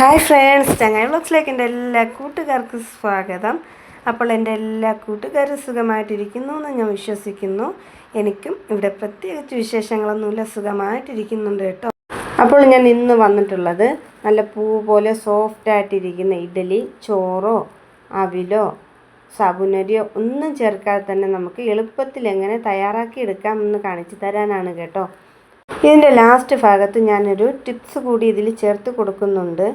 Hi friends ചങ്ങായി ബ്ലോഗ്സിലേക്ക് എന്റെ എല്ലാ കൂട്ടുകാർക്കും സ്വാഗതം. അപ്പോൾ എന്റെ എല്ലാ കൂട്ടുകാരും സുഖമായിട്ടിരിക്കുന്നു എന്ന് ഞാൻ വിശ്വസിക്കുന്നു. എനിക്കും ഇവിടെ പ്രത്യേകിച്ച് വിശേഷങ്ങളൊന്നുമില്ല സുഖമായിട്ടിരിക്കുന്നുണ്ട് കേട്ടോ. അപ്പോൾ ഞാൻ ഇന്ന് വന്നിട്ടുള്ളത് നല്ല പൂ പോലെ സോഫ്റ്റ് ആയിട്ടിരിക്കുന്ന ഇഡലി ചോറോ അവിലോ സാബുനരിയോ ഒന്നും ചേർക്കാതെ തന്നെ നമുക്ക് എളുപ്പത്തിൽ എങ്ങനെ തയ്യാറാക്കി എടുക്കാമെന്ന് കാണിച്ചു തരാനാണ് കേട്ടോ. ഇതിന്റെ ലാസ്റ്റ് ഭാഗത്ത് ഞാനൊരു ടിപ്സ് കൂടി ഇതിൽ ചേർത്ത് കൊടുക്കുന്നുണ്ട്.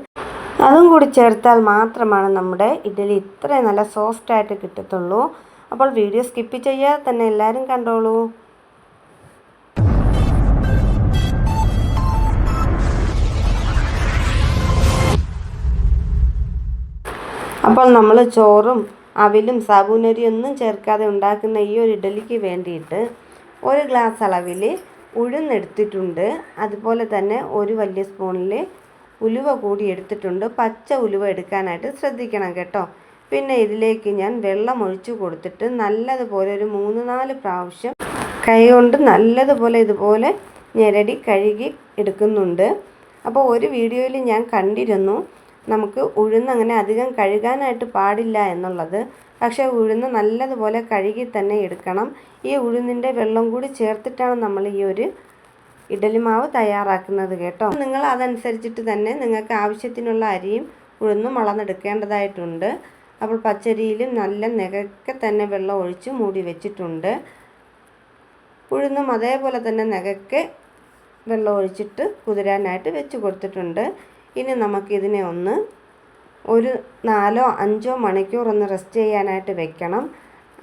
അതും കൂടി ചേർത്താൽ മാത്രമാണ് നമ്മുടെ ഇഡലി ഇത്രയും നല്ല സോഫ്റ്റായിട്ട് കിട്ടത്തുള്ളൂ. അപ്പോൾ വീഡിയോ സ്കിപ്പ് ചെയ്യാതെ തന്നെ എല്ലാവരും കണ്ടോളൂ. അപ്പോൾ നമ്മൾ ചോറും അവിലും സാബൂനരിയൊന്നും ചേർക്കാതെ ഉണ്ടാക്കുന്ന ഈ ഒരു ഇഡലിക്ക് വേണ്ടിയിട്ട് ഒരു ഗ്ലാസ് അളവിൽ ഉഴുന്നെടുത്തിട്ടുണ്ട്. അതുപോലെ തന്നെ ഒരു വലിയ സ്പൂണിൽ ഉലുവ കൂടി എടുത്തിട്ടുണ്ട്. പച്ച ഉലുവ എടുക്കാനായിട്ട് ശ്രദ്ധിക്കണം കേട്ടോ. പിന്നെ ഇതിലേക്ക് ഞാൻ വെള്ളം ഒഴിച്ചു കൊടുത്തിട്ട് നല്ലതുപോലെ ഒരു മൂന്ന് നാല് പ്രാവശ്യം കൈകൊണ്ട് നല്ലതുപോലെ ഇതുപോലെ ഞെരടി കഴുകി എടുക്കുന്നുണ്ട്. അപ്പോൾ ഒരു വീഡിയോയിൽ ഞാൻ കണ്ടിരുന്നു. നമുക്ക് ഉഴുന്ന് അങ്ങനെ അധികം കഴുകാനായിട്ട് പാടില്ല എന്നുള്ളത്. പക്ഷേ ഉഴുന്ന് നല്ലതുപോലെ കഴുകി തന്നെ എടുക്കണം. ഈ ഉഴുന്നിന്റെ വെള്ളം കൂടി ചേർത്തിട്ടാണ് നമ്മൾ ഈ ഒരു ഇഡലി മാവ് തയ്യാറാക്കുന്നത് കേട്ടോ. നിങ്ങൾ അതനുസരിച്ചിട്ട് തന്നെ നിങ്ങൾക്ക് ആവശ്യത്തിനുള്ള അരിയും ഉഴുന്നും വളർന്നെടുക്കേണ്ടതായിട്ടുണ്ട് അപ്പോൾ പച്ചരിയിലും നല്ല നികക്കെ തന്നെ വെള്ളം ഒഴിച്ച് മൂടി വെച്ചിട്ടുണ്ട്. ഉഴുന്നും അതേപോലെ തന്നെ നികക്കെ വെള്ളം ഒഴിച്ചിട്ട് കുതിരാനായിട്ട് വെച്ച് കൊടുത്തിട്ടുണ്ട്. ഇനി നമുക്കിതിനെ ഒന്ന് ഒരു നാലോ അഞ്ചോ മണിക്കൂർ ഒന്ന് റെസ്റ്റ് ചെയ്യാനായിട്ട് വെക്കണം.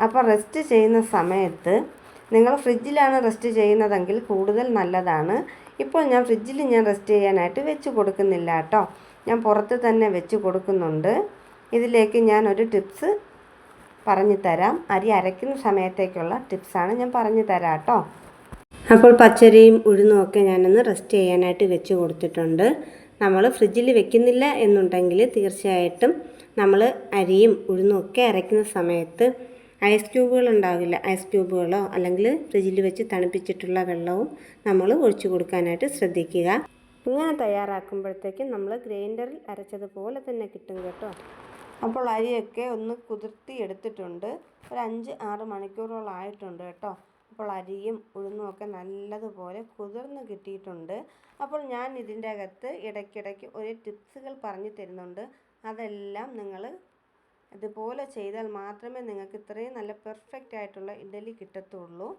അപ്പോൾ റെസ്റ്റ് ചെയ്യുന്ന സമയത്ത് നിങ്ങൾ ഫ്രിഡ്ജിലാണ് റെസ്റ്റ് ചെയ്യുന്നതെങ്കിൽ കൂടുതൽ നല്ലതാണ്. ഇപ്പോൾ ഞാൻ ഫ്രിഡ്ജിൽ ഞാൻ റെസ്റ്റ് ചെയ്യാനായിട്ട് വെച്ച് കൊടുക്കുന്നില്ല കേട്ടോ. ഞാൻ പുറത്ത് തന്നെ വെച്ച് കൊടുക്കുന്നുണ്ട്. ഇതിലേക്ക് ഞാൻ ഒരു ടിപ്സ് പറഞ്ഞു തരാം. അരി അരയ്ക്കുന്ന സമയത്തേക്കുള്ള ടിപ്സാണ് ഞാൻ പറഞ്ഞു തരാം കേട്ടോ. അപ്പോൾ പച്ചരിയും ഉഴുന്നും ഒക്കെ ഞാനൊന്ന് റെസ്റ്റ് ചെയ്യാനായിട്ട് വെച്ച് കൊടുത്തിട്ടുണ്ട്. നമ്മൾ ഫ്രിഡ്ജിൽ വെക്കുന്നില്ല എന്നുണ്ടെങ്കിൽ തീർച്ചയായിട്ടും നമ്മൾ അരിയും ഉഴുന്നും ഒക്കെ അരയ്ക്കുന്ന സമയത്ത് ഐസ് ക്യൂബുകൾ ഉണ്ടാവില്ല. ഐസ് ക്യൂബുകളോ അല്ലെങ്കിൽ ഫ്രിഡ്ജിൽ വെച്ച് തണുപ്പിച്ചിട്ടുള്ള വെള്ളവും നമ്മൾ ഒഴിച്ചു കൊടുക്കാനായിട്ട് ശ്രദ്ധിക്കുക. ഇങ്ങനെ തയ്യാറാക്കുമ്പോഴത്തേക്കും നമ്മൾ ഗ്രൈൻഡറിൽ അരച്ചതുപോലെ തന്നെ കിട്ടും കേട്ടോ. അപ്പോൾ അരിയൊക്കെ ഒന്ന് കുതിർത്തി എടുത്തിട്ടുണ്ട്. ഒരു അഞ്ച് ആറ് മണിക്കൂറോളം ആയിട്ടുണ്ട് കേട്ടോ. അപ്പോൾ അരിയും ഉഴുന്നും ഒക്കെ നല്ലതുപോലെ കുതിർന്ന് കിട്ടിയിട്ടുണ്ട്. അപ്പോൾ ഞാൻ ഇതിന്റെ അകത്ത് ഇടയ്ക്കിടയ്ക്ക് ഒരു ടിപ്സുകൾ പറഞ്ഞു തരുന്നുണ്ട്. അതെല്ലാം നിങ്ങൾ ഇതുപോലെ ചെയ്താൽ മാത്രമേ നിങ്ങൾക്ക് ഇത്രയും നല്ല പെർഫെക്റ്റ് ആയിട്ടുള്ള ഇഡലി കിട്ടത്തുള്ളൂ.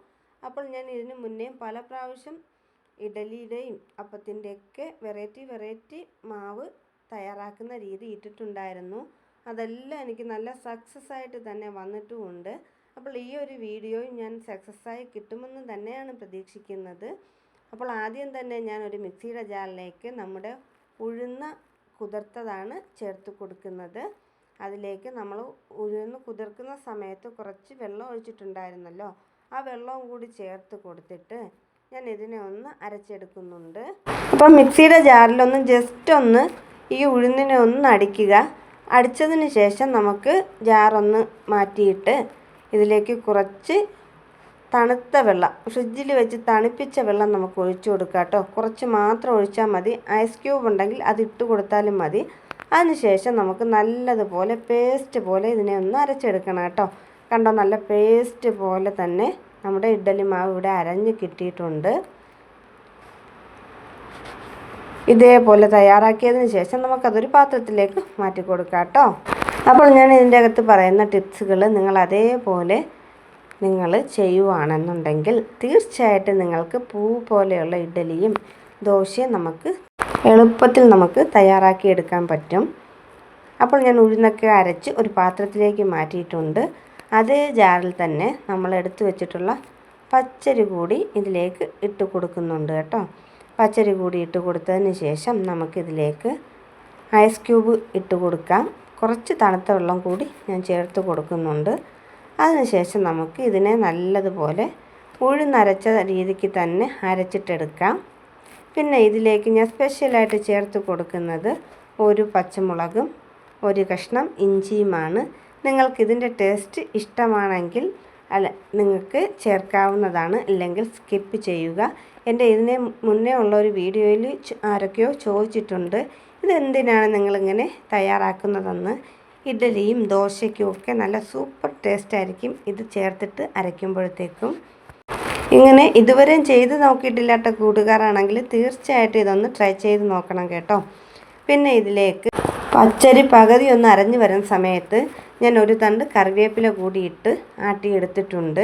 അപ്പോൾ ഞാൻ ഇതിന് മുന്നേ പല പ്രാവശ്യം ഇഡലിയുടെയും അപ്പത്തിന്റെയൊക്കെ വെറൈറ്റി വെറൈറ്റി മാവ് തയ്യാറാക്കുന്ന രീതി ഇട്ടിട്ടുണ്ടായിരുന്നു. അതെല്ലാം എനിക്ക് നല്ല സക്സസ് ആയിട്ട് തന്നെ വന്നിട്ടുമുണ്ട്. അപ്പോൾ ഈ ഒരു വീഡിയോയും ഞാൻ സക്സസ് ആയി കിട്ടുമെന്ന് തന്നെയാണ് പ്രതീക്ഷിക്കുന്നത്. അപ്പോൾ ആദ്യം തന്നെ ഞാൻ ഒരു മിക്സിയുടെ ജാറിലേക്ക് നമ്മുടെ ഉഴുന്ന കുതിർത്തതാണ് ചേർത്ത് കൊടുക്കുന്നത്. അതിലേക്ക് നമ്മൾ ഉഴുന്ന് കുതിർക്കുന്ന സമയത്ത് കുറച്ച് വെള്ളം ഒഴിച്ചിട്ടുണ്ടായിരുന്നല്ലോ ആ വെള്ളവും കൂടി ചേർത്ത് കൊടുത്തിട്ട് ഞാൻ ഇതിനെ ഒന്ന് അരച്ചെടുക്കുന്നുണ്ട്. അപ്പോൾ മിക്സിയുടെ ജാറിലൊന്ന് ജസ്റ്റ് ഒന്ന് ഈ ഉഴുന്നിനെ ഒന്ന് അടിക്കുക. അടിച്ചതിന് ശേഷം നമുക്ക് ജാറൊന്ന് മാറ്റിയിട്ട് ഇതിലേക്ക് കുറച്ച് തണുത്ത വെള്ളം ഫ്രിഡ്ജിൽ വെച്ച് തണുപ്പിച്ച വെള്ളം നമുക്ക് ഒഴിച്ചു കൊടുക്കാം കേട്ടോ. കുറച്ച് മാത്രം ഒഴിച്ചാൽ മതി. ഐസ് ക്യൂബ് ഉണ്ടെങ്കിൽ അത് ഇട്ട് കൊടുത്താലും മതി. അതിനുശേഷം നമുക്ക് നല്ലതുപോലെ പേസ്റ്റ് പോലെ ഇതിനെ ഒന്ന് അരച്ചെടുക്കണം കേട്ടോ. കണ്ടോ? നല്ല പേസ്റ്റ് പോലെ തന്നെ നമ്മുടെ ഇഡ്ഡലി മാവ് ഇവിടെ അരഞ്ഞ് കിട്ടിയിട്ടുണ്ട്. ഇതേപോലെ തയ്യാറാക്കിയതിന് ശേഷം നമുക്കതൊരു പാത്രത്തിലേക്ക് മാറ്റി കൊടുക്കാം കേട്ടോ. അപ്പോൾ ഞാൻ ഇതിന്റെ അകത്ത് പറയുന്ന ടിപ്സുകൾ നിങ്ങൾ അതേപോലെ നിങ്ങൾ ചെയ്യുവാണെന്നുണ്ടെങ്കിൽ തീർച്ചയായിട്ടും നിങ്ങൾക്ക് പൂ പോലെയുള്ള ഇഡലിയും ദോശയും നമുക്ക് എളുപ്പത്തിൽ നമുക്ക് തയ്യാറാക്കി എടുക്കാൻ പറ്റും. അപ്പോൾ ഞാൻ ഉഴുന്നൊക്കെ അരച്ച് ഒരു പാത്രത്തിലേക്ക് മാറ്റിയിട്ടുണ്ട്. അതേ ജാറിൽ തന്നെ നമ്മൾ എടുത്തു വെച്ചിട്ടുള്ള പച്ചരി കൂടി ഇതിലേക്ക് ഇട്ട് കൊടുക്കുന്നുണ്ട് കേട്ടോ. പച്ചരി കൂടി ഇട്ട് കൊടുത്തതിന് ശേഷം നമുക്കിതിലേക്ക് ഐസ് ക്യൂബ് ഇട്ട് കൊടുക്കാം. കുറച്ച് തണുത്ത വെള്ളം കൂടി ഞാൻ ചേർത്ത് കൊടുക്കുന്നുണ്ട്. അതിനുശേഷം നമുക്ക് ഇതിനെ നല്ലതുപോലെ ഉഴുന്നരച്ച രീതിക്ക് തന്നെ അരച്ചിട്ടെടുക്കാം. പിന്നെ ഇതിലേക്ക് ഞാൻ സ്പെഷ്യലായിട്ട് ചേർത്ത് കൊടുക്കുന്നത് ഒരു പച്ചമുളകും ഒരു കഷ്ണം ഇഞ്ചിയുമാണ്. നിങ്ങൾക്കിതിന്റെ ടേസ്റ്റ് ഇഷ്ടമാണെങ്കിൽ അല്ല നിങ്ങൾക്ക് ചേർക്കാവുന്നതാണ്. ഇല്ലെങ്കിൽ സ്കിപ്പ് ചെയ്യുക. എന്റെ ഇതിനെ മുന്നേ ഉള്ള ഒരു വീഡിയോയിൽ ആരൊക്കെയോ ചോദിച്ചിട്ടുണ്ട്. ഇതെന്തിനാണ് നിങ്ങളിങ്ങനെ തയ്യാറാക്കുന്നതെന്ന്? ഇഡ്ഡലിയും ദോശയ്ക്കും ഒക്കെ നല്ല സൂപ്പർ ടേസ്റ്റ് ആയിരിക്കും. ഇത് ചേർത്തിട്ട് അരയ്ക്കുമ്പോഴത്തേക്കും. ഇങ്ങനെ ഇതുവരെയും ചെയ്ത് നോക്കിയിട്ടില്ലാത്ത കൂട്ടുകാരാണെങ്കിൽ തീർച്ചയായിട്ടും ഇതൊന്ന് ട്രൈ ചെയ്ത് നോക്കണം കേട്ടോ. പിന്നെ ഇതിലേക്ക് പച്ചരി പകുതി ഒന്ന് അരഞ്ഞു വരുന്ന സമയത്ത് ഞാൻ ഒരു തണ്ട് കറിവേപ്പില കൂടിയിട്ട് ആട്ടിയെടുത്തിട്ടുണ്ട്.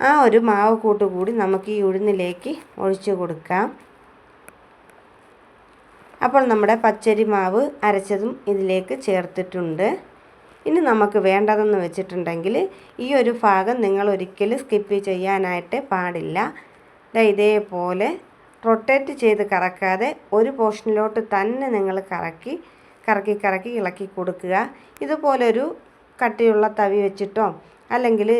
ആ ഒരു മാവ് കൂട്ട് കൂടി നമുക്ക് ഈ ഉഴുന്നിലേക്ക് ഒഴിച്ചു കൊടുക്കാം. അപ്പോൾ നമ്മുടെ പച്ചരി മാവ് അരച്ചതും ഇതിലേക്ക് ചേർത്തിട്ടുണ്ട്. ഇനി നമുക്ക് വേണ്ടതെന്ന് വെച്ചിട്ടുണ്ടെങ്കിൽ ഈ ഒരു ഭാഗം നിങ്ങൾ ഒരിക്കലും സ്കിപ്പ് ചെയ്യാനായിട്ട് പാടില്ല. ഇതേപോലെ റൊട്ടേറ്റ് ചെയ്ത് കറക്കാതെ ഒരു പോർഷനിലോട്ട് തന്നെ നിങ്ങൾ കറക്കി കറക്കി കറക്കി ഇളക്കി കൊടുക്കുക. ഇതുപോലൊരു കട്ടിയുള്ള തവി വെച്ചിട്ടോ അല്ലെങ്കിൽ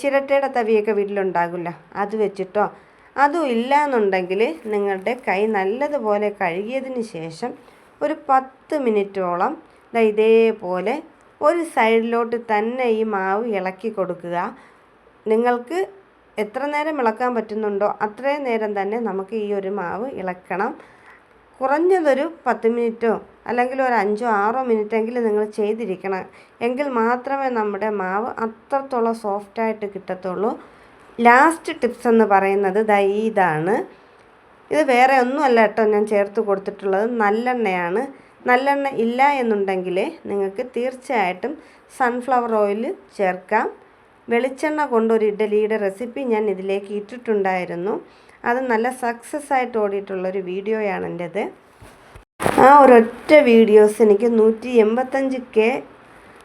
ചിരട്ടയുടെ തവിയൊക്കെ വീട്ടിലുണ്ടാകില്ല അത് വെച്ചിട്ടോ അതും ഇല്ല എന്നുണ്ടെങ്കിൽ നിങ്ങളുടെ കൈ നല്ലതുപോലെ കഴുകിയതിന് ശേഷം ഒരു പത്ത് മിനിറ്റോളം ഇതേപോലെ ഒരു സൈഡിലോട്ട് തന്നെ ഈ മാവ് ഇളക്കി കൊടുക്കുക. നിങ്ങൾക്ക് എത്ര നേരം ഇളക്കാൻ പറ്റുന്നുണ്ടോ അത്രയും നേരം തന്നെ നമുക്ക് ഈ ഒരു മാവ് ഇളക്കണം. കുറഞ്ഞതൊരു പത്ത് മിനിറ്റോ അല്ലെങ്കിൽ ഒരു അഞ്ചോ ആറോ മിനിറ്റെങ്കിലും നിങ്ങൾ ചെയ്തിരിക്കണം. എങ്കിൽ മാത്രമേ നമ്മുടെ മാവ് അത്രത്തോളം സോഫ്റ്റായിട്ട് കിട്ടത്തുള്ളൂ. ലാസ്റ്റ് ടിപ്സ് എന്ന് പറയുന്നത് ദാ ഇതാണ്. ഇത് വേറെ ഒന്നുമല്ല കേട്ടോ ഞാൻ ചേർത്ത് കൊടുത്തിട്ടുള്ളത്. നല്ലെണ്ണയാണ്. നല്ലെണ്ണ ഇല്ല എന്നുണ്ടെങ്കിൽ നിങ്ങൾക്ക് തീർച്ചയായിട്ടും സൺഫ്ലവർ ഓയിൽ ചേർക്കാം. വെളിച്ചെണ്ണ കൊണ്ടൊരു ഇഡ്ഡലിയുടെ റെസിപ്പി ഞാൻ ഇതിലേക്ക് ഇട്ടിട്ടുണ്ടായിരുന്നു. അത് നല്ല സക്സസ് ആയിട്ട് ഓടിയിട്ടുള്ളൊരു വീഡിയോയാണ് എന്റേത് ആ ഒരൊറ്റ വീഡിയോസ് എനിക്ക് നൂറ്റി എൺപത്തഞ്ച് കെ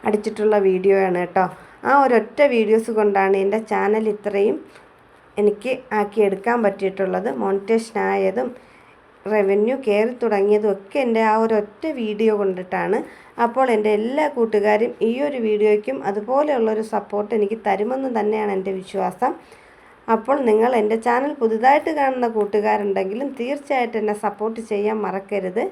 അടിച്ചിട്ടുള്ള വീഡിയോയാണ് കേട്ടോ. ആ ഒരൊറ്റ വീഡിയോസ് കൊണ്ടാണ് എന്റെ ചാനൽ ഇത്രയും എനിക്ക് ആക്കിയെടുക്കാൻ പറ്റിയിട്ടുള്ളത്. മോണിറ്റേഷൻ ആയതും റവന്യൂ കയറി തുടങ്ങിയതും ഒക്കെ എന്റെ ആ ഒരൊറ്റ വീഡിയോ കൊണ്ടിട്ടാണ്. അപ്പോൾ എന്റെ എല്ലാ കൂട്ടുകാരും ഈ ഒരു വീഡിയോയ്ക്കും അതുപോലെയുള്ളൊരു സപ്പോർട്ട് എനിക്ക് തരുമെന്ന് തന്നെയാണ് എന്റെ വിശ്വാസം. അപ്പോൾ നിങ്ങൾ എന്റെ ചാനൽ പുതുതായിട്ട് കാണുന്ന കൂട്ടുകാരുണ്ടെങ്കിലും തീർച്ചയായിട്ടും എന്നെ സപ്പോർട്ട് ചെയ്യാൻ മറക്കരുത്.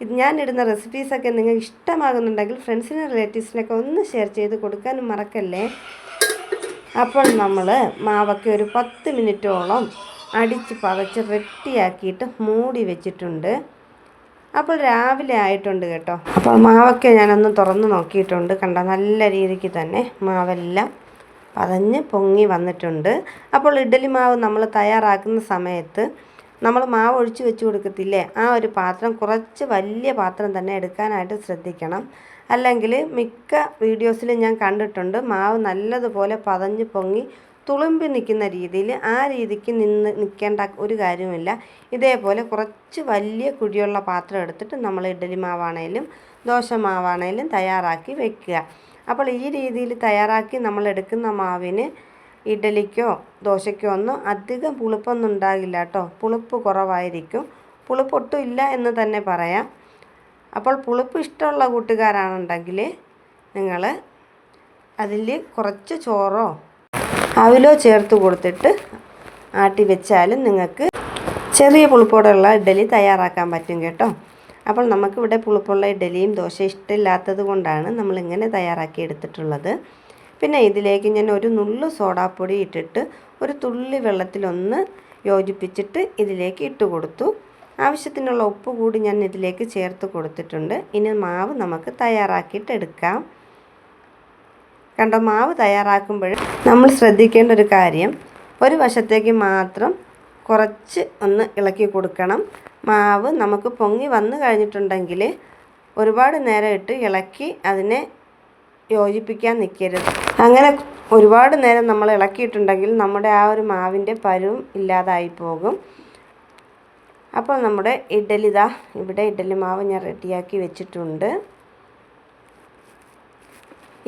ഇത് ഞാനിടുന്ന റെസിപ്പീസൊക്കെ നിങ്ങൾക്ക് ഇഷ്ടമാകുന്നുണ്ടെങ്കിൽ ഫ്രണ്ട്സിനും റിലേറ്റീവ്സിനൊക്കെ ഒന്ന് ഷെയർ ചെയ്ത് കൊടുക്കാനും മറക്കല്ലേ? അപ്പോൾ നമ്മൾ മാവൊക്കെ ഒരു പത്ത് മിനിറ്റോളം അടിച്ച് പതച്ച് റെട്ടിയാക്കിയിട്ട് മൂടി വെച്ചിട്ടുണ്ട്. അപ്പോൾ രാവിലെ ആയിട്ടുണ്ട് കേട്ടോ. അപ്പോൾ മാവൊക്കെ ഞാനൊന്ന് തുറന്ന് നോക്കിയിട്ടുണ്ട്. കണ്ട നല്ല രീതിക്ക് തന്നെ മാവെല്ലാം പതഞ്ഞ് പൊങ്ങി വന്നിട്ടുണ്ട്. അപ്പോൾ ഇഡ്ഡലി മാവ് നമ്മൾ തയ്യാറാക്കുന്ന സമയത്ത് നമ്മൾ മാവ് ഒഴിച്ച് വെച്ച് കൊടുക്കത്തില്ലേ? ആ ഒരു പാത്രം കുറച്ച് വലിയ പാത്രം തന്നെ എടുക്കാനായിട്ട് ശ്രദ്ധിക്കണം. അല്ലെങ്കിൽ മിക്ക വീഡിയോസിലും ഞാൻ കണ്ടിട്ടുണ്ട് മാവ് നല്ലതുപോലെ പതഞ്ഞ് പൊങ്ങി തുളുമ്പി നിൽക്കുന്ന രീതിയിൽ ആ രീതിക്ക് നിന്ന് നിൽക്കേണ്ട ഒരു കാര്യമില്ല ഇതേപോലെ കുറച്ച് വലിയ കുഴിയുള്ള പാത്രം എടുത്തിട്ട് നമ്മൾ ഇഡലി മാവാണേലും ദോശ മാവാണേലും തയ്യാറാക്കി വെക്കുക. അപ്പോൾ ഈ രീതിയിൽ തയ്യാറാക്കി നമ്മൾ എടുക്കുന്ന മാവിന് ഇഡലിക്കോ ദോശയ്ക്കോ ഒന്നും അധികം പുളിപ്പൊന്നും ഉണ്ടാകില്ല കേട്ടോ. പുളിപ്പ് കുറവായിരിക്കും. പുളിപ്പൊട്ടും ഇല്ല എന്ന് തന്നെ പറയാം. അപ്പോൾ പുളിപ്പ് ഇഷ്ടമുള്ള കൂട്ടുകാരാണെന്നുണ്ടെങ്കിൽ നിങ്ങൾ അതിൽ കുറച്ച് ചോറോ അവിലോ ചേർത്ത് കൊടുത്തിട്ട് ആട്ടി വെച്ചാലും നിങ്ങൾക്ക് ചെറിയ പുളിപ്പോടുള്ള ഇഡലി തയ്യാറാക്കാൻ പറ്റും കേട്ടോ. അപ്പോൾ നമുക്കിവിടെ പുളിപ്പുള്ള ഇഡലിയും ദോശ ഇഷ്ടമില്ലാത്തത് കൊണ്ടാണ് നമ്മളിങ്ങനെ തയ്യാറാക്കി എടുത്തിട്ടുള്ളത്. പിന്നെ ഇതിലേക്ക് ഞാൻ ഒരു നുള്ളു സോഡാപ്പൊടി ഇട്ടിട്ട് ഒരു തുള്ളി വെള്ളത്തിലൊന്ന് യോജിപ്പിച്ചിട്ട് ഇതിലേക്ക് ഇട്ട് കൊടുത്തു. ആവശ്യത്തിനുള്ള ഉപ്പ് കൂടി ഞാൻ ഇതിലേക്ക് ചേർത്ത് കൊടുത്തിട്ടുണ്ട്. ഇനി മാവ് നമുക്ക് തയ്യാറാക്കിയിട്ട് എടുക്കാം. കണ്ടോ മാവ് തയ്യാറാക്കുമ്പോൾ നമ്മൾ ശ്രദ്ധിക്കേണ്ട ഒരു കാര്യം ഒരു വശത്തേക്ക് മാത്രം കുറച്ച് ഒന്ന് ഇളക്കി കൊടുക്കണം. മാവ് നമുക്ക് പൊങ്ങി വന്നു കഴിഞ്ഞിട്ടുണ്ടെങ്കിൽ ഒരുപാട് നേരം ഇട്ട് ഇളക്കി അതിനെ യോജിപ്പിക്കാൻ നിൽക്കരുത് അങ്ങനെ ഒരുപാട് നേരം നമ്മൾ ഇളക്കിയിട്ടുണ്ടെങ്കിൽ നമ്മുടെ ആ ഒരു മാവിന്റെ പരുവും ഇല്ലാതായി പോകും. അപ്പോൾ നമ്മുടെ ഇഡ്ഡലി ഇതാ ഇവിടെ ഇഡ്ഡലി മാവ് ഞാൻ റെഡിയാക്കി വെച്ചിട്ടുണ്ട്.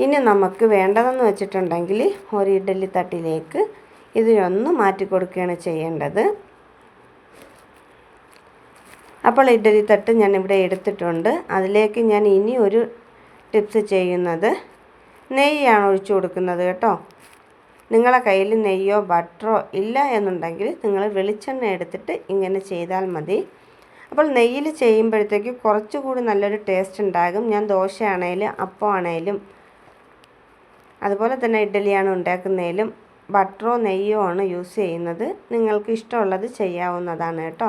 ഇനി നമുക്ക് വേണ്ടതെന്ന് വെച്ചിട്ടുണ്ടെങ്കിൽ ഒരു ഇഡ്ഡലി തട്ടിലേക്ക് ഇതിനൊന്ന് മാറ്റി കൊടുക്കുകയാണ് ചെയ്യേണ്ടത്. അപ്പോൾ ഇഡ്ഡലി തട്ട് ഞാൻ ഇവിടെ എടുത്തിട്ടുണ്ട്. അതിലേക്ക് ഞാൻ ഇനി ഒരു ടിപ്സ് ചെയ്യുന്നത് നെയ്യാണ് ഒഴിച്ചു കൊടുക്കുന്നത് കേട്ടോ. നിങ്ങളെ കയ്യിൽ നെയ്യോ ബട്ടറോ ഇല്ല എന്നുണ്ടെങ്കിൽ നിങ്ങൾ വെളിച്ചെണ്ണ എടുത്തിട്ട് ഇങ്ങനെ ചെയ്താൽ മതി. അപ്പോൾ നെയ്യിൽ ചെയ്യുമ്പോഴത്തേക്ക് കുറച്ചുകൂടി നല്ലൊരു ടേസ്റ്റ് ഉണ്ടാകും. ഞാൻ ദോശയാണേലും അപ്പമാണേലും അതുപോലെ തന്നെ ഇഡ്ഡലിയാണ് ഉണ്ടാക്കുന്നതിലും ബട്ടറോ നെയ്യോ ആണ് യൂസ് ചെയ്യുന്നത്. നിങ്ങൾക്ക് ഇഷ്ടമുള്ളത് ചെയ്യാവുന്നതാണ് കേട്ടോ.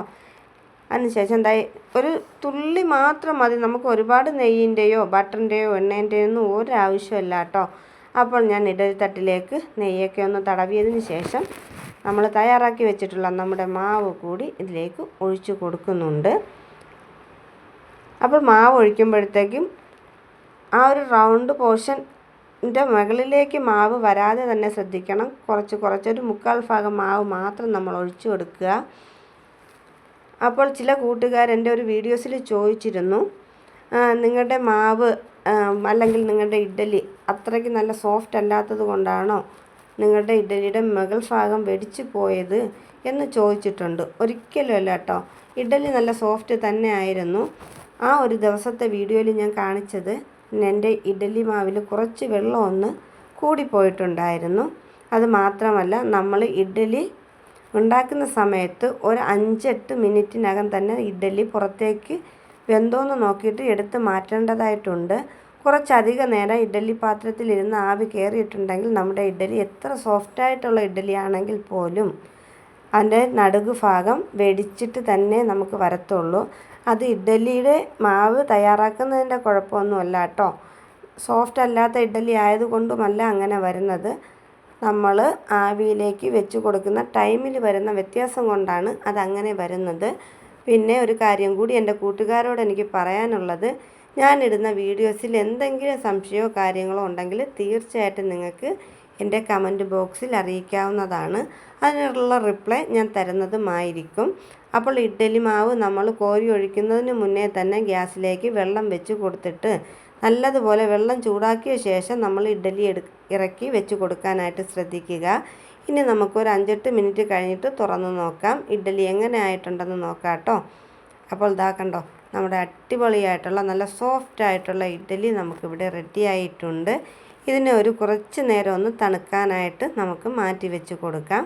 അതിനുശേഷം എന്താ ഒരു തുള്ളി മാത്രം മതി. നമുക്ക് ഒരുപാട് നെയ്യിന്റെയോ ബട്ടറിന്റെയോ എണ്ണേന്റെയോ ഒന്നും ഒരാവശ്യമില്ല കേട്ടോ അപ്പോൾ ഞാൻ ഇടരിത്തട്ടിലേക്ക് തട്ടിലേക്ക് നെയ്യൊക്കെ ഒന്ന് തടവിയതിന് ശേഷം നമ്മൾ തയ്യാറാക്കി വെച്ചിട്ടുള്ള നമ്മുടെ മാവ് കൂടി ഇതിലേക്ക് ഒഴിച്ചു കൊടുക്കുന്നുണ്ട്. അപ്പോൾ മാവ് ഒഴിക്കുമ്പോഴത്തേക്കും ആ ഒരു റൗണ്ട് പോർഷന്റെ മുകളിലേക്ക് മാവ് വരാതെ തന്നെ ശ്രദ്ധിക്കണം. കുറച്ച് കുറച്ചൊരു മുക്കാൽ ഭാഗം മാവ് മാത്രം നമ്മൾ ഒഴിച്ചു കൊടുക്കുക. അപ്പോൾ ചില കൂട്ടുകാർ എന്റെ ഒരു വീഡിയോസിൽ ചോദിച്ചിരുന്നു നിങ്ങളുടെ മാവ് അല്ലെങ്കിൽ നിങ്ങളുടെ ഇഡ്ഡലി അത്രയ്ക്ക് നല്ല സോഫ്റ്റ് അല്ലാത്തത് കൊണ്ടാണോ നിങ്ങളുടെ ഇഡ്ഡലിയുടെ മുകൾ ഭാഗം വെടിച്ചു പോയത്? എന്ന് ചോദിച്ചിട്ടുണ്ട്. ഒരിക്കലും അല്ല കേട്ടോ ഇഡ്ഡലി നല്ല സോഫ്റ്റ് തന്നെ ആയിരുന്നു. ആ ഒരു ദിവസത്തെ വീഡിയോയിൽ ഞാൻ കാണിച്ചത് എന്റെ ഇഡ്ഡലി മാവിൽ കുറച്ച് വെള്ളം ഒന്ന് കൂടിപ്പോയിട്ടുണ്ടായിരുന്നു. അത് മാത്രമല്ല നമ്മൾ ഇഡ്ഡലി ഉണ്ടാക്കുന്ന സമയത്ത് ഒരു അഞ്ചെട്ട് മിനിറ്റിനകം തന്നെ ഇഡ്ഡലി പുറത്തേക്ക് വെന്തോന്ന് നോക്കിയിട്ട് എടുത്ത് മാറ്റേണ്ടതായിട്ടുണ്ട്. കുറച്ചധിക നേരം ഇഡ്ഡലി പാത്രത്തിലിരുന്ന് ആവി കയറിയിട്ടുണ്ടെങ്കിൽ നമ്മുടെ ഇഡ്ഡലി എത്ര സോഫ്റ്റായിട്ടുള്ള ഇഡ്ഡലി ആണെങ്കിൽ പോലും അതിന്റെ നടുക് ഭാഗം വെടിച്ചിട്ട് തന്നെ നമുക്ക് വരത്തുള്ളൂ. അത് ഇഡ്ഡലിയുടെ മാവ് തയ്യാറാക്കുന്നതിന്റെ കുഴപ്പമൊന്നുമല്ല കേട്ടോ. സോഫ്റ്റ് അല്ലാത്ത ഇഡ്ഡലി ആയതുകൊണ്ടുമല്ല അങ്ങനെ വരുന്നത്. നമ്മൾ ആവിയിലേക്ക് വെച്ച് കൊടുക്കുന്ന ടൈമിൽ വരുന്ന വ്യത്യാസം കൊണ്ടാണ് അതങ്ങനെ വരുന്നത്. പിന്നെ ഒരു കാര്യം കൂടി എന്റെ കൂട്ടുകാരോട് എനിക്ക് പറയാനുള്ളത്. ഞാനിടുന്ന വീഡിയോസിൽ എന്തെങ്കിലും സംശയമോ കാര്യങ്ങളോ ഉണ്ടെങ്കിൽ തീർച്ചയായിട്ടും നിങ്ങൾക്ക് എന്റെ കമന്റ് ബോക്സിൽ അറിയിക്കാവുന്നതാണ്. അതിനുള്ള റിപ്ലൈ ഞാൻ തരുന്നതുമായിരിക്കും. അപ്പോൾ ഇഡ്ഡലി മാവ് നമ്മൾ കോരി ഒഴിക്കുന്നതിന് മുന്നേ തന്നെ ഗ്യാസിലേക്ക് വെള്ളം വെച്ച് കൊടുത്തിട്ട് നല്ലതുപോലെ വെള്ളം ചൂടാക്കിയ ശേഷം നമ്മൾ ഇഡ്ഡലി എടു ഇറക്കി വെച്ച് കൊടുക്കാനായിട്ട് ശ്രദ്ധിക്കുക. ഇനി നമുക്കൊരു അഞ്ചെട്ട് മിനിറ്റ് കഴിഞ്ഞിട്ട് തുറന്ന് നോക്കാം. ഇഡ്ഡലി എങ്ങനെ ആയിട്ടുണ്ടെന്ന് നോക്കാം കേട്ടോ അപ്പോൾ ഇതാ കണ്ടോ നമ്മുടെ അടിപൊളിയായിട്ടുള്ള നല്ല സോഫ്റ്റ് ആയിട്ടുള്ള ഇഡ്ഡലി നമുക്കിവിടെ റെഡി ആയിട്ടുണ്ട്. ഇതിനെ ഒരു കുറച്ച് നേരം ഒന്ന് തണുക്കാനായിട്ട് നമുക്ക് മാറ്റി വെച്ച് കൊടുക്കാം.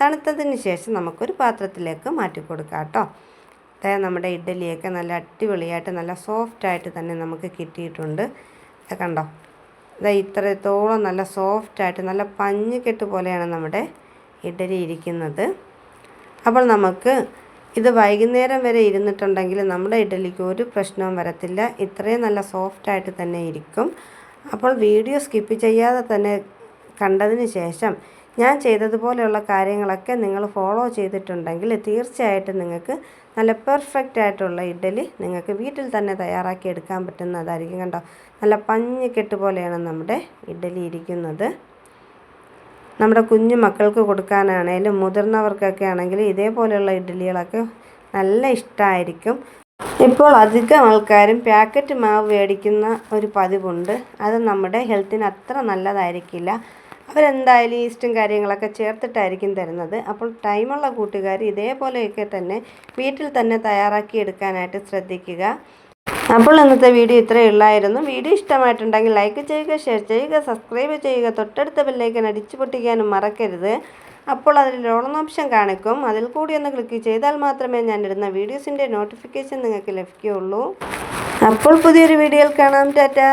തണുത്തതിന് ശേഷം നമുക്കൊരു പാത്രത്തിലേക്ക് മാറ്റി കൊടുക്കാം കേട്ടോ. അതായത് നമ്മുടെ ഇഡ്ഡലിയൊക്കെ നല്ല അടിപൊളിയായിട്ട് നല്ല സോഫ്റ്റായിട്ട് തന്നെ നമുക്ക് കിട്ടിയിട്ടുണ്ട്. കണ്ടോ? ഇതാ ഇത്രത്തോളം നല്ല സോഫ്റ്റായിട്ട് നല്ല പഞ്ഞിക്കെട്ട് പോലെയാണ് നമ്മുടെ ഇഡ്ഡലി ഇരിക്കുന്നത്. അപ്പോൾ നമുക്ക് ഇത് വൈകുന്നേരം വരെ ഇരുന്നിട്ടുണ്ടെങ്കിൽ നമ്മുടെ ഇഡ്ഡലിക്ക് ഒരു പ്രശ്നവും വരത്തില്ല. ഇത്രയും നല്ല സോഫ്റ്റായിട്ട് തന്നെ ഇരിക്കും. അപ്പോൾ വീഡിയോ സ്കിപ്പ് ചെയ്യാതെ തന്നെ കണ്ടതിന് ശേഷം ഞാൻ ചെയ്തതുപോലെയുള്ള കാര്യങ്ങളൊക്കെ നിങ്ങൾ ഫോളോ ചെയ്തിട്ടുണ്ടെങ്കിൽ തീർച്ചയായിട്ടും നിങ്ങൾക്ക് നല്ല പെർഫെക്റ്റ് ആയിട്ടുള്ള ഇഡ്ഡലി നിങ്ങൾക്ക് വീട്ടിൽ തന്നെ തയ്യാറാക്കി എടുക്കാൻ പറ്റുന്നതായിരിക്കും കണ്ടോ? നല്ല പഞ്ഞിക്കെട്ട് പോലെയാണ് നമ്മുടെ ഇഡ്ഡലി ഇരിക്കുന്നത്. നമ്മുടെ കുഞ്ഞു മക്കൾക്ക് കൊടുക്കാനാണേലും മുതിർന്നവർക്കൊക്കെ ആണെങ്കിലും ഇതേപോലെയുള്ള ഇഡ്ഡലികളൊക്കെ നല്ല ഇഷ്ടമായിരിക്കും ഇപ്പോൾ അധികം ആൾക്കാരും പാക്കറ്റ് മാവ് മേടിക്കുന്ന ഒരു പതിവുണ്ട്. അത് നമ്മുടെ ഹെൽത്തിന് അത്ര നല്ലതായിരിക്കില്ല. അവരെന്തായാലും ഈസ്റ്റും കാര്യങ്ങളൊക്കെ ചേർത്തിട്ടായിരിക്കും തരുന്നത്. അപ്പോൾ ടൈമുള്ള കൂട്ടുകാർ ഇതേപോലെയൊക്കെ തന്നെ വീട്ടിൽ തന്നെ തയ്യാറാക്കി എടുക്കാനായിട്ട് ശ്രദ്ധിക്കുക. അപ്പോൾ ഇന്നത്തെ വീഡിയോ ഇത്രയേ ഉള്ളായിരുന്നു. വീഡിയോ ഇഷ്ടമായിട്ടുണ്ടെങ്കിൽ ലൈക്ക് ചെയ്യുക ഷെയർ ചെയ്യുക സബ്സ്ക്രൈബ് ചെയ്യുക തൊട്ടടുത്ത ബെല്ലൈക്കൻ അടിച്ചു പൊട്ടിക്കാനും മറക്കരുത്. അപ്പോൾ അതിൽ ഓൺ ഓപ്ഷൻ കാണിക്കും. അതിൽ കൂടി ഒന്ന് ക്ലിക്ക് ചെയ്താൽ മാത്രമേ ഞാൻ ഇടുന്ന വീഡിയോസിന്റെ നോട്ടിഫിക്കേഷൻ നിങ്ങൾക്ക് ലഭിക്കുകയുള്ളൂ. അപ്പോൾ പുതിയൊരു വീഡിയോയിൽ കാണാം. ടാറ്റാ.